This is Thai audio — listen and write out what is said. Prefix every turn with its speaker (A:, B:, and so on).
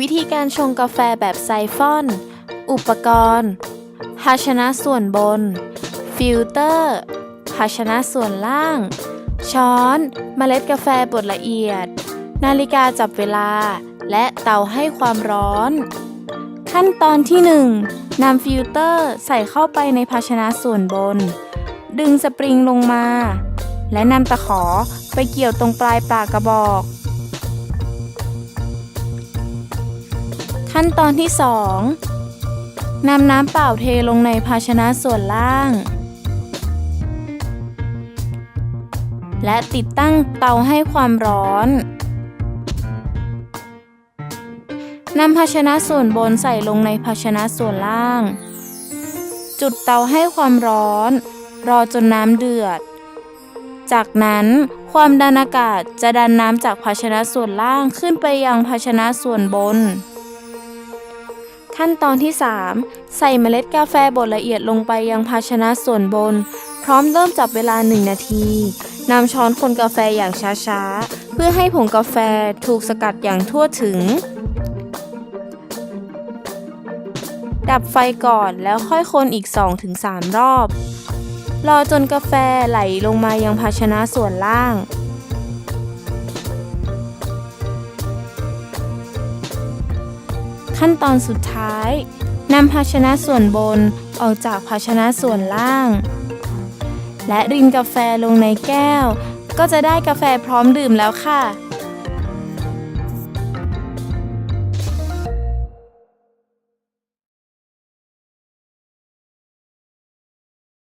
A: วิธีการชงกาแฟแบบไซฟอน อุปกรณ์ ภาชนะส่วนบน ฟิลเตอร์ ภาชนะส่วนล่าง ช้อนเมล็ดกาแฟบดละเอียด นาฬิกาจับเวลา และเตาให้ความร้อน ขั้นตอนที่ 1นำฟิลเตอร์ใส่เข้าไปในภาชนะส่วนบน ดึงสปริงลงมา และนำตะขอไปเกี่ยวตรงปลายปากกระบอก ขั้นตอนที่ 2นำน้ำเปล่าเทลงในภาชนะส่วนล่าง และติดตั้งเตาให้ความร้อนนำภาชนะส่วนบนใส่ลงในภาชนะส่วนล่าง จุดเตาให้ความร้อน รอจนน้ำเดือด จากนั้นความดันอากาศจะดันน้ำจากภาชนะส่วนล่างขึ้นไปยังภาชนะส่วนบน ขั้นตอนที่ 3 ใส่เมล็ดกาแฟบดละเอียดลงไปยังภาชนะส่วนบน พร้อมเริ่มจับเวลา 1 นาทีนำช้อนคนกาแฟอย่างช้าๆ เพื่อให้ผงกาแฟถูกสกัดอย่างทั่วถึง ดับไฟก่อนแล้วค่อยคนอีก 2-3 รอบ รอจนกาแฟไหลลงมายังภาชนะส่วนล่าง ขั้นตอนสุดท้ายนำภาชนะส่วนบนออกจากภาชนะส่วนล่าง และรินกาแฟลงในแก้ว ก็จะได้กาแฟพร้อมดื่มแล้วค่ะ